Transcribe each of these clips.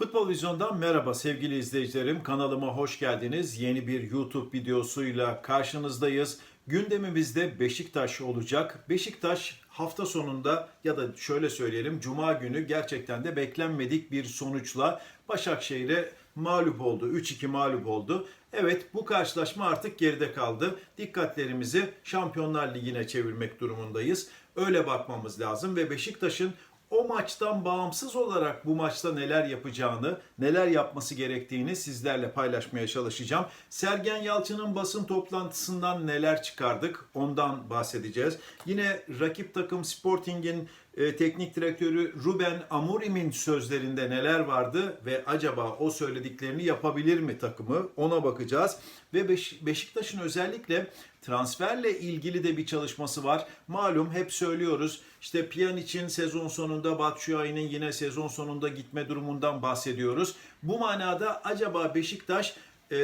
Futbol Vizyon'dan merhaba sevgili izleyicilerim. Kanalıma hoş geldiniz. Yeni bir YouTube videosuyla karşınızdayız. Gündemimizde Beşiktaş olacak. Beşiktaş hafta sonunda ya da şöyle söyleyelim Cuma günü gerçekten de beklenmedik bir sonuçla Başakşehir'e mağlup oldu. 3-2 mağlup oldu. Evet bu karşılaşma artık geride kaldı. Dikkatlerimizi Şampiyonlar Ligi'ne çevirmek durumundayız. Öyle bakmamız lazım ve Beşiktaş'ın o maçtan bağımsız olarak bu maçta neler yapacağını, neler yapması gerektiğini sizlerle paylaşmaya çalışacağım. Sergen Yalçın'ın basın toplantısından neler çıkardık ondan bahsedeceğiz. Yine rakip takım Sporting'in e, teknik direktörü Ruben Amorim'in sözlerinde neler vardı ve acaba o söylediklerini yapabilir mi takımı ona bakacağız. Ve Beş- Beşiktaş'ın özellikle transferle ilgili de bir çalışması var. Malum hep söylüyoruz işte Pjanic'in sezon sonunda Batshuayi'nin yine sezon sonunda gitme durumundan bahsediyoruz. Bu manada acaba Beşiktaş e,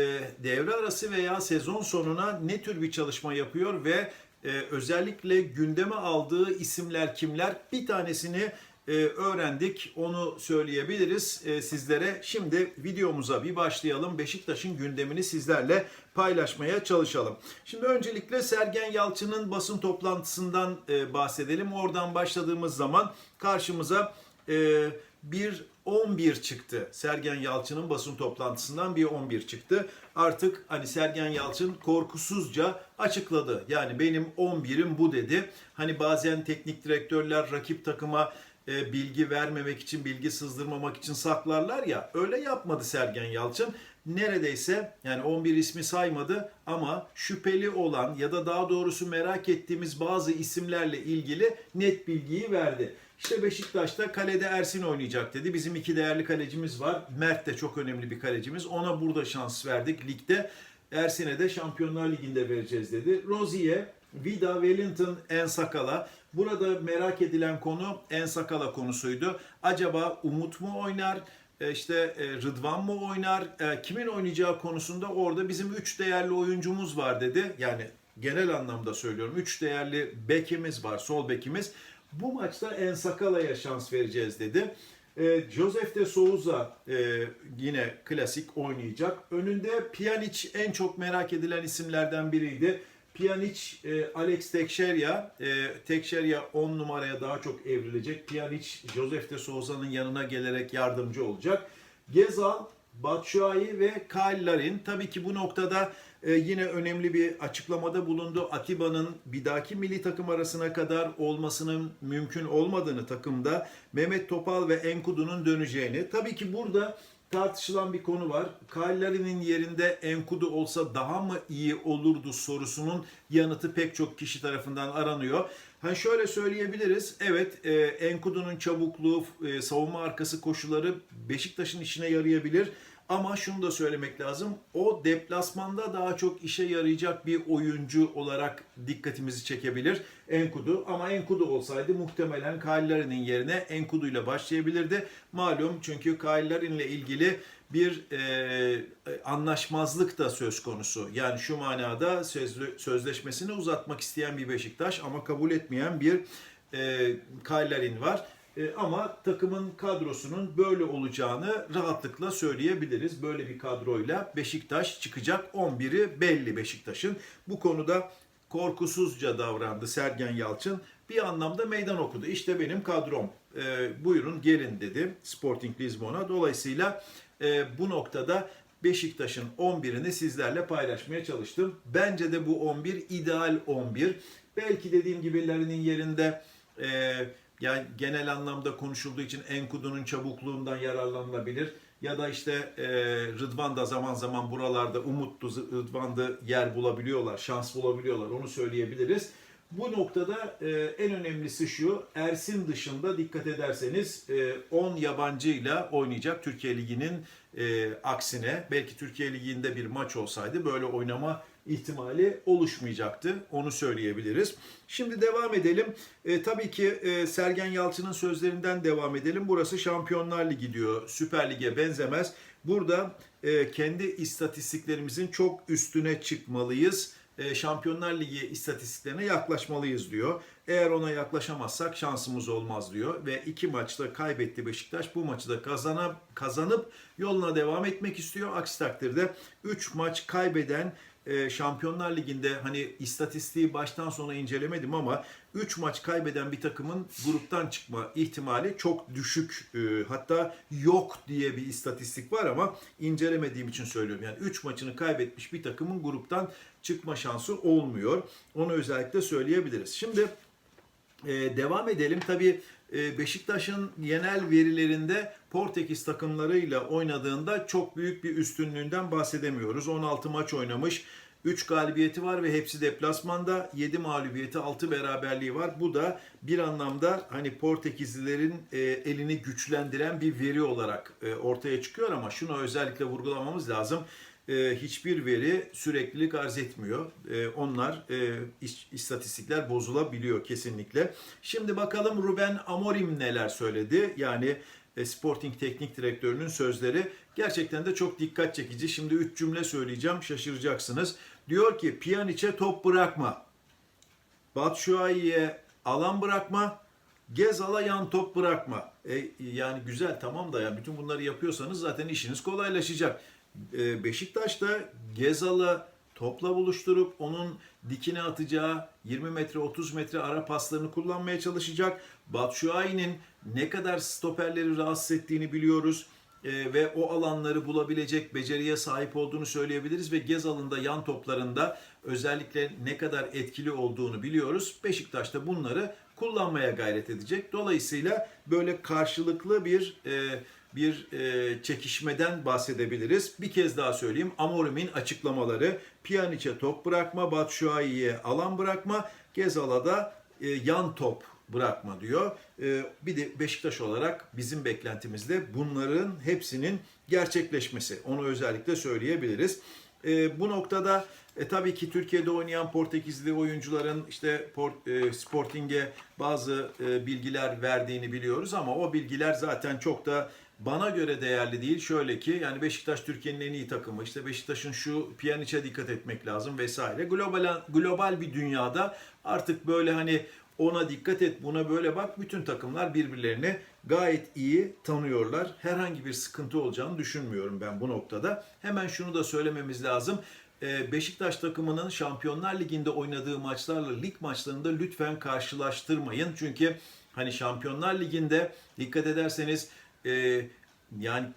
devre arası veya sezon sonuna ne tür bir çalışma yapıyor ve e, özellikle gündeme aldığı isimler kimler? Bir tanesini e, öğrendik. Onu söyleyebiliriz e, sizlere. Şimdi videomuza bir başlayalım. Beşiktaş'ın gündemini sizlerle paylaşmaya çalışalım. Şimdi öncelikle Sergen Yalçın'ın basın toplantısından e, bahsedelim. Oradan başladığımız zaman karşımıza bir 11 çıktı. Sergen Yalçın'ın basın toplantısından bir 11 çıktı. Artık hani Sergen Yalçın korkusuzca açıkladı. Yani benim 11'im bu dedi. Hani bazen teknik direktörler rakip takıma e, bilgi vermemek için, bilgi sızdırmamak için saklarlar ya. Öyle yapmadı Sergen Yalçın. Neredeyse yani 11 ismi saymadı ama şüpheli olan ya da daha doğrusu merak ettiğimiz bazı isimlerle ilgili net bilgiyi verdi. İşte Beşiktaş'ta kalede Ersin oynayacak dedi. Bizim iki değerli kalecimiz var. Mert de çok önemli bir kalecimiz. Ona burada şans verdik ligde. Ersin'e de Şampiyonlar Ligi'nde vereceğiz dedi. Rozier, Vida, Wellington, Ensakala. Burada merak edilen konu Ensakala konusuydu. Acaba Umut mu oynar? E, işte e, Rıdvan mı oynar? E, Kimin oynayacağı konusunda orada bizim 3 değerli oyuncumuz var dedi. Yani genel anlamda söylüyorum. 3 değerli bekimiz var, sol bekimiz. Bu maçta Ensakala'ya şans vereceğiz dedi. E, Joseph de Souza yine klasik oynayacak. Önünde Pjanic en çok merak edilen isimlerden biriydi. Pjanic, e, Alex Tekşerya, e, Tekşerya 10 numaraya daha çok evrilecek. Pjanic, Joseph de Souza'nın yanına gelerek yardımcı olacak. Gezal, Batshuayi ve Kyle Larin. Tabii ki bu noktada e, yine önemli bir açıklamada bulundu. Atiba'nın bir dahaki milli takım arasına kadar olmasının mümkün olmadığını takımda Mehmet Topal ve Enkudu'nun döneceğini. Tabii ki burada tartışılan bir konu var. Kyle yerinde Enkudu olsa daha mı iyi olurdu sorusunun yanıtı pek çok kişi tarafından aranıyor. Hani şöyle söyleyebiliriz. Evet, e, Enkudu'nun çabukluğu, e, savunma arkası koşuları Beşiktaş'ın işine yarayabilir. Ama şunu da söylemek lazım. O deplasmanda daha çok işe yarayacak bir oyuncu olarak dikkatimizi çekebilir Enkudu. Ama Enkudu olsaydı muhtemelen Kyle yerine Enkudu ile başlayabilirdi. Malum çünkü Kyle Larin'le ilgili bir e, anlaşmazlık da söz konusu. Yani şu manada sözlü, sözleşmesini uzatmak isteyen bir Beşiktaş ama kabul etmeyen bir e, Kyle var. E, ama takımın kadrosunun böyle olacağını rahatlıkla söyleyebiliriz. Böyle bir kadroyla Beşiktaş çıkacak. 11'i belli Beşiktaş'ın. Bu konuda korkusuzca davrandı Sergen Yalçın. Bir anlamda meydan okudu. İşte benim kadrom. E, buyurun gelin dedi Sporting Lisbon'a. Dolayısıyla e, bu noktada Beşiktaş'ın 11'ini sizlerle paylaşmaya çalıştım. Bence de bu 11 ideal 11. Belki dediğim gibi Larin'in yerinde e, yani genel anlamda konuşulduğu için Enkudu'nun çabukluğundan yararlanılabilir. Ya da işte e, Rıdvan da zaman zaman buralarda Umutlu Rıdvan'da yer bulabiliyorlar, şans bulabiliyorlar. Onu söyleyebiliriz. Bu noktada e, en önemlisi şu, Ersin dışında dikkat ederseniz e, 10 yabancıyla oynayacak Türkiye Ligi'nin e, aksine. Belki Türkiye Ligi'nde bir maç olsaydı böyle oynama ihtimali oluşmayacaktı. Onu söyleyebiliriz. Şimdi devam edelim. E, tabii ki e, Sergen Yalçın'ın sözlerinden devam edelim. Burası Şampiyonlar Ligi diyor. Süper Lig'e benzemez. Burada e, kendi istatistiklerimizin çok üstüne çıkmalıyız Şampiyonlar Ligi istatistiklerine yaklaşmalıyız diyor. Eğer ona yaklaşamazsak şansımız olmaz diyor ve iki maçta kaybetti Beşiktaş. Bu maçı da kazanıp kazanıp yoluna devam etmek istiyor. Aksi takdirde 3 maç kaybeden e, Şampiyonlar Ligi'nde hani istatistiği baştan sona incelemedim ama 3 maç kaybeden bir takımın gruptan çıkma ihtimali çok düşük. E, hatta yok diye bir istatistik var ama incelemediğim için söylüyorum. Yani 3 maçını kaybetmiş bir takımın gruptan çıkma şansı olmuyor. Onu özellikle söyleyebiliriz. Şimdi ee, devam edelim. Tabii e, Beşiktaş'ın genel verilerinde Portekiz takımlarıyla oynadığında çok büyük bir üstünlüğünden bahsedemiyoruz. 16 maç oynamış. 3 galibiyeti var ve hepsi deplasmanda. 7 mağlubiyeti, 6 beraberliği var. Bu da bir anlamda hani Portekizlilerin e, elini güçlendiren bir veri olarak e, ortaya çıkıyor ama şunu özellikle vurgulamamız lazım e, hiçbir veri süreklilik arz etmiyor. E, onlar e, istatistikler bozulabiliyor kesinlikle. Şimdi bakalım Ruben Amorim neler söyledi. Yani Sporting Teknik Direktörü'nün sözleri gerçekten de çok dikkat çekici. Şimdi üç cümle söyleyeceğim şaşıracaksınız. Diyor ki Pjanic'e top bırakma. Batshuayi'ye alan bırakma. Gezal'a yan top bırakma. E, yani güzel tamam da yani bütün bunları yapıyorsanız zaten işiniz kolaylaşacak. E, Beşiktaş da Gezal'ı topla buluşturup onun dikine atacağı 20 metre 30 metre ara paslarını kullanmaya çalışacak. Batshuayi'nin ne kadar stoperleri rahatsız ettiğini biliyoruz. E, ve o alanları bulabilecek beceriye sahip olduğunu söyleyebiliriz ve Gezal'ın da yan toplarında özellikle ne kadar etkili olduğunu biliyoruz. Beşiktaş da bunları kullanmaya gayret edecek. Dolayısıyla böyle karşılıklı bir e, bir e, çekişmeden bahsedebiliriz. Bir kez daha söyleyeyim. Amorim'in açıklamaları Pjanic'e top bırakma, Batshuayi'ye alan bırakma, Gezal'a da e, yan top bırakma diyor. E, bir de Beşiktaş olarak bizim beklentimizde bunların hepsinin gerçekleşmesi. Onu özellikle söyleyebiliriz. E, bu noktada e, tabii ki Türkiye'de oynayan Portekizli oyuncuların işte Port, e, Sporting'e bazı e, bilgiler verdiğini biliyoruz ama o bilgiler zaten çok da bana göre değerli değil. Şöyle ki yani Beşiktaş Türkiye'nin en iyi takımı. İşte Beşiktaş'ın şu Pjanic'e dikkat etmek lazım vesaire. Global global bir dünyada artık böyle hani ona dikkat et, buna böyle bak. Bütün takımlar birbirlerini gayet iyi tanıyorlar. Herhangi bir sıkıntı olacağını düşünmüyorum ben bu noktada. Hemen şunu da söylememiz lazım. Ee, Beşiktaş takımının Şampiyonlar Ligi'nde oynadığı maçlarla lig maçlarında lütfen karşılaştırmayın. Çünkü hani Şampiyonlar Ligi'nde dikkat ederseniz e, yani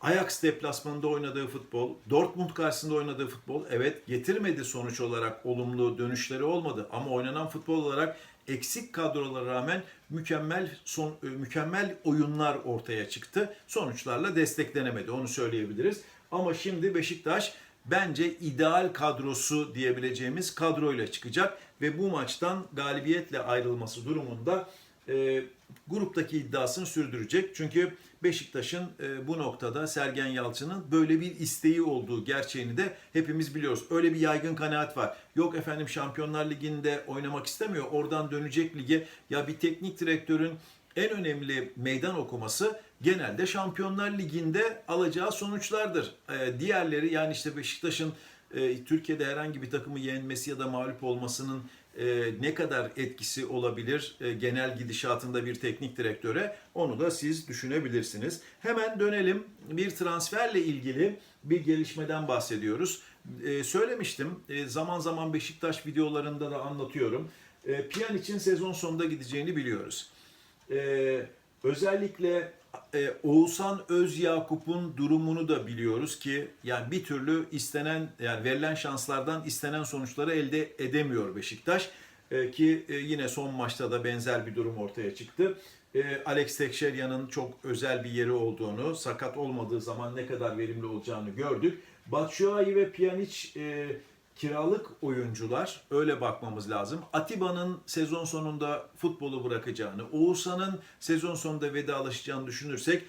Ajax deplasmanında oynadığı futbol, Dortmund karşısında oynadığı futbol evet getirmedi sonuç olarak olumlu dönüşleri olmadı ama oynanan futbol olarak eksik kadrolara rağmen mükemmel son e, mükemmel oyunlar ortaya çıktı. Sonuçlarla desteklenemedi onu söyleyebiliriz. Ama şimdi Beşiktaş bence ideal kadrosu diyebileceğimiz kadroyla çıkacak ve bu maçtan galibiyetle ayrılması durumunda e, gruptaki iddiasını sürdürecek. Çünkü Beşiktaş'ın e, bu noktada Sergen Yalçın'ın böyle bir isteği olduğu gerçeğini de hepimiz biliyoruz. Öyle bir yaygın kanaat var. Yok efendim Şampiyonlar Ligi'nde oynamak istemiyor. Oradan dönecek lige. Ya bir teknik direktörün en önemli meydan okuması genelde Şampiyonlar Ligi'nde alacağı sonuçlardır. E, diğerleri yani işte Beşiktaş'ın e, Türkiye'de herhangi bir takımı yenmesi ya da mağlup olmasının e, ne kadar etkisi olabilir e, genel gidişatında bir teknik direktöre onu da siz düşünebilirsiniz. Hemen dönelim bir transferle ilgili bir gelişmeden bahsediyoruz. E, söylemiştim zaman zaman Beşiktaş videolarında da anlatıyorum. E, Pjanic'in sezon sonunda gideceğini biliyoruz. Özellikle e, Oğuzhan Özyakup'un durumunu da biliyoruz ki yani bir türlü istenen yani verilen şanslardan istenen sonuçları elde edemiyor Beşiktaş E, ki e, yine son maçta da benzer bir durum ortaya çıktı. E, Alex Tekşeryan'ın çok özel bir yeri olduğunu, sakat olmadığı zaman ne kadar verimli olacağını gördük. Batshuayi ve Pjanic e, kiralık oyuncular öyle bakmamız lazım. Atiba'nın sezon sonunda futbolu bırakacağını, Oğuzhan'ın sezon sonunda vedalaşacağını düşünürsek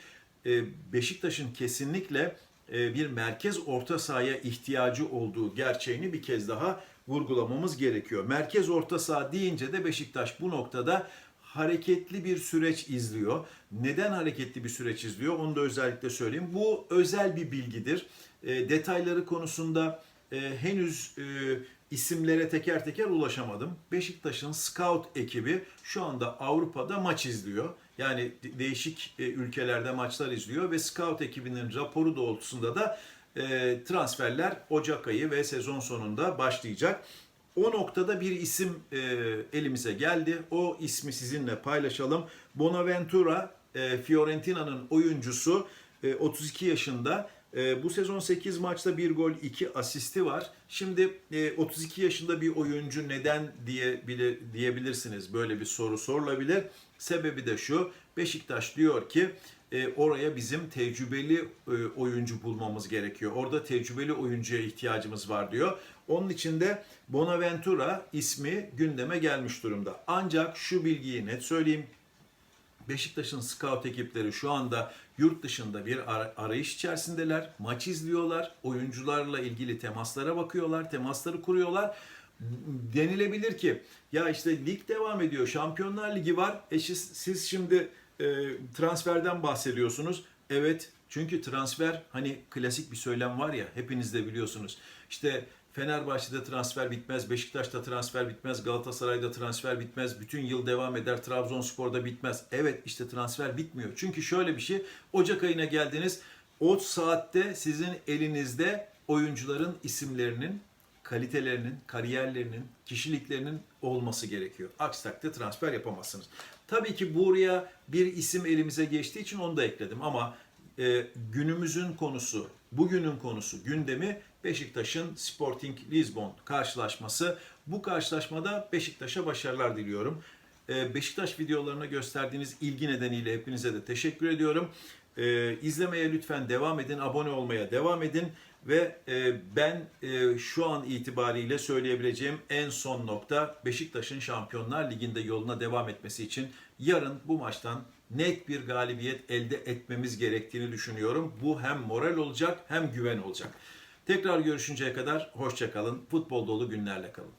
e, Beşiktaş'ın kesinlikle e, bir merkez orta sahaya ihtiyacı olduğu gerçeğini bir kez daha vurgulamamız gerekiyor. Merkez orta saha deyince de Beşiktaş bu noktada hareketli bir süreç izliyor. Neden hareketli bir süreç izliyor? Onu da özellikle söyleyeyim. Bu özel bir bilgidir. E, detayları konusunda e, henüz e, isimlere teker teker ulaşamadım. Beşiktaş'ın scout ekibi şu anda Avrupa'da maç izliyor. Yani de- değişik e, ülkelerde maçlar izliyor ve scout ekibinin raporu doğrultusunda da e, transferler Ocak ayı ve sezon sonunda başlayacak. O noktada bir isim e, elimize geldi. O ismi sizinle paylaşalım. Bonaventura, e, Fiorentina'nın oyuncusu, e, 32 yaşında. E, bu sezon 8 maçta 1 gol 2 asisti var. Şimdi e, 32 yaşında bir oyuncu neden diye bile, diyebilirsiniz. Böyle bir soru sorulabilir. Sebebi de şu. Beşiktaş diyor ki e, oraya bizim tecrübeli e, oyuncu bulmamız gerekiyor. Orada tecrübeli oyuncuya ihtiyacımız var diyor. Onun için de Bonaventura ismi gündeme gelmiş durumda. Ancak şu bilgiyi net söyleyeyim. Beşiktaş'ın scout ekipleri şu anda yurt dışında bir ara- arayış içerisindeler. Maç izliyorlar. Oyuncularla ilgili temaslara bakıyorlar. Temasları kuruyorlar. Denilebilir ki ya işte lig devam ediyor. Şampiyonlar Ligi var. E siz, siz şimdi e, transferden bahsediyorsunuz. Evet çünkü transfer hani klasik bir söylem var ya hepiniz de biliyorsunuz. İşte Fenerbahçe'de transfer bitmez, Beşiktaş'ta transfer bitmez, Galatasaray'da transfer bitmez, bütün yıl devam eder, Trabzonspor'da bitmez. Evet işte transfer bitmiyor. Çünkü şöyle bir şey, Ocak ayına geldiniz, o saatte sizin elinizde oyuncuların isimlerinin, kalitelerinin, kariyerlerinin, kişiliklerinin olması gerekiyor. Aksi takdirde transfer yapamazsınız. Tabii ki buraya bir isim elimize geçtiği için onu da ekledim ama e, günümüzün konusu, bugünün konusu, gündemi Beşiktaş'ın Sporting Lisbon karşılaşması. Bu karşılaşmada Beşiktaş'a başarılar diliyorum. E, Beşiktaş videolarına gösterdiğiniz ilgi nedeniyle hepinize de teşekkür ediyorum. E, izlemeye lütfen devam edin, abone olmaya devam edin ve e, ben e, şu an itibariyle söyleyebileceğim en son nokta Beşiktaş'ın Şampiyonlar Ligi'nde yoluna devam etmesi için yarın bu maçtan net bir galibiyet elde etmemiz gerektiğini düşünüyorum. Bu hem moral olacak hem güven olacak. Tekrar görüşünceye kadar hoşça kalın. Futbol dolu günlerle kalın.